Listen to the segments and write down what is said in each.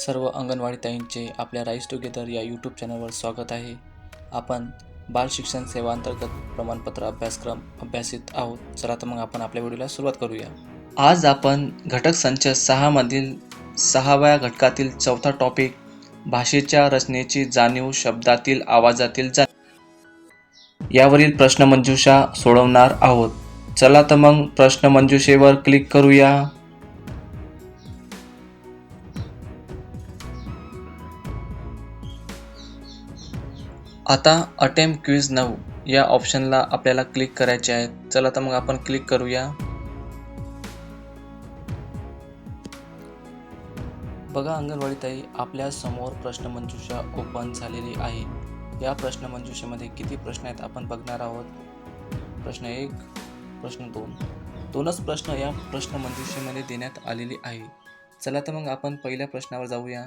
सर्व अंगणवाडी ताईंचे आपल्या rice together या यूट्यूब चॅनलवर स्वागत आहे. आपण बाल शिक्षण सेवा अंतर्गत प्रमाणपत्र अभ्यासक्रम अभ्यासित आहोत. चला तर मग आपण आपल्या व्हिडिओला सुरुवात करूया. आज आपण घटक संच सहामधील सहाव्या घटकातील चौथा टॉपिक भाषेच्या रचनेची जाणीव शब्दातील आवाजातील जा यावरील प्रश्नमंजुषा सोडवणार आहोत. चला तर मग प्रश्नमंजुषेवर क्लिक करूया. आता अटेम्प क्विज नऊ. या ऑप्शनला आपल्याला क्लिक करायचे आहे चला तर मग आपण क्लिक करूया. बघा अंगणवाडी ताई आपल्यासमोर प्रश्नमंजुषा ओपन झालेली आहे. या प्रश्नमंजुषेमध्ये किती प्रश्न आहेत आपण बघणार आहोत? प्रश्न एक प्रश्न दोन. दोनच प्रश्न या प्रश्नमंजुषेमध्ये देण्यात आलेली आहे. चला तर मग आपण पहिल्या प्रश्नावर जाऊया.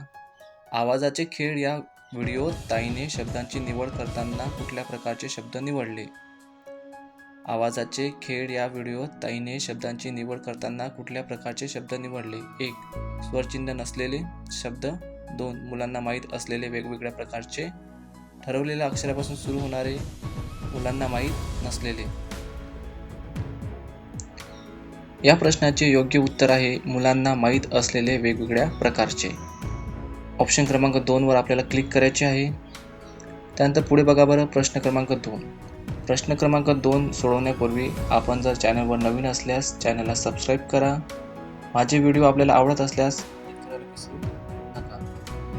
आवाजाचे खेळ या व्हिडिओत ताईने शब्दांची निवड करताना कुठल्या प्रकारचे शब्द निवडले? आवाजाचे खेळ या व्हिडिओत ताईने शब्दांची निवड करताना कुठल्या प्रकारचे शब्द निवडले? एक स्वरचिन्ह नसलेले शब्द. दोन मुलांना माहीत असलेले वेगवेगळ्या प्रकारचे. ठरवलेल्या अक्षरापासून सुरू होणारे मुलांना माहीत नसलेले. या प्रश्नाचे योग्य उत्तर आहे मुलांना माहीत असलेले वेगवेगळ्या प्रकारचे. ऑप्शन क्रमांक दोनवर आपल्याला क्लिक करायचे आहे. त्यानंतर पुढे बघा बरं प्रश्न क्रमांक दोन. प्रश्न क्रमांक दोन सोडवण्यापूर्वी आपण जर चॅनलवर नवीन असल्यास चॅनलला सबस्क्राईब करा. माझे व्हिडिओ आपल्याला आवडत असल्यास विसरू नका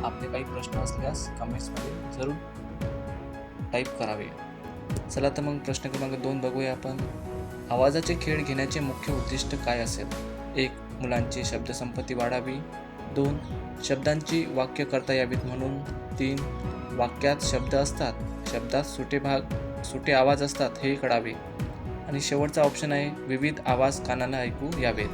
आपले काही प्रश्न असल्यास कमेंट्समध्ये जरूर टाईप करावे. चला तर मग प्रश्न क्रमांक दोन बघूया आपण. आवाजाचे खेळ घेण्याचे मुख्य उद्दिष्ट काय असेल? एक मुलांची शब्दसंपत्ती वाढावी. दोन शब्दांची वाक्य करता यावीत म्हणून तीन वाक्यात शब्द असतात. शब्दात सुटे भाग सुटे आवाज असतात हे कळावे. आणि शेवटचा ऑप्शन आहे विविध आवाज कानाला ऐकू यावेत.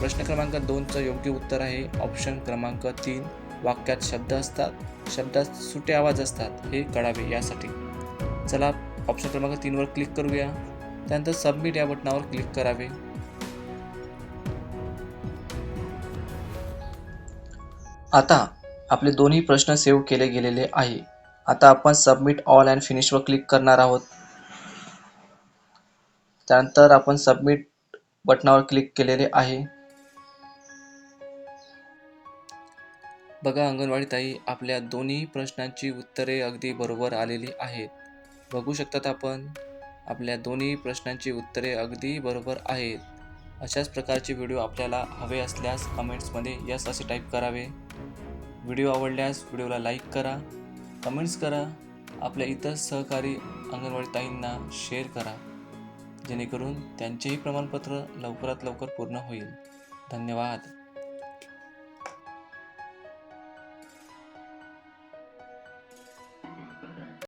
प्रश्न क्रमांक दोनचं योग्य उत्तर आहे. ऑप्शन क्रमांक तीन वाक्यात शब्द असतात. शब्दात सुटे आवाज असतात हे कळावे यासाठी. चला ऑप्शन क्रमांक तीनवर क्लिक करूया. त्यानंतर सबमिट या बटनावर क्लिक करावे. आता आपले दोन्ही प्रश्न सेव्ह केले गेलेले आहे. आता आपण सबमिट ऑल अँड फिनिशवर क्लिक करणार आहोत. त्यानंतर आपण सबमिट बटनावर क्लिक केलेले आहे. बघा अंगणवाडी ताई आपल्या दोन्ही प्रश्नांची उत्तरे अगदी बरोबर आलेली आहेत. बघू शकतात आपण आपल्या दोन्ही प्रश्नांची उत्तरे अगदी बरोबर आहेत. अशाच प्रकारचे व्हिडिओ आपल्याला हवे असल्यास कमेंट्समध्ये यस असे टाईप करावे. व्हिडिओ आवडल्यास व्हिडिओला लाईक करा. कमेंट्स करा. आपल्या इतर सहकारी अंगणवाडी ताईंना शेअर करा. जेणेकरून त्यांचेही प्रमाणपत्र लवकरात लवकर पूर्ण होईल. धन्यवाद.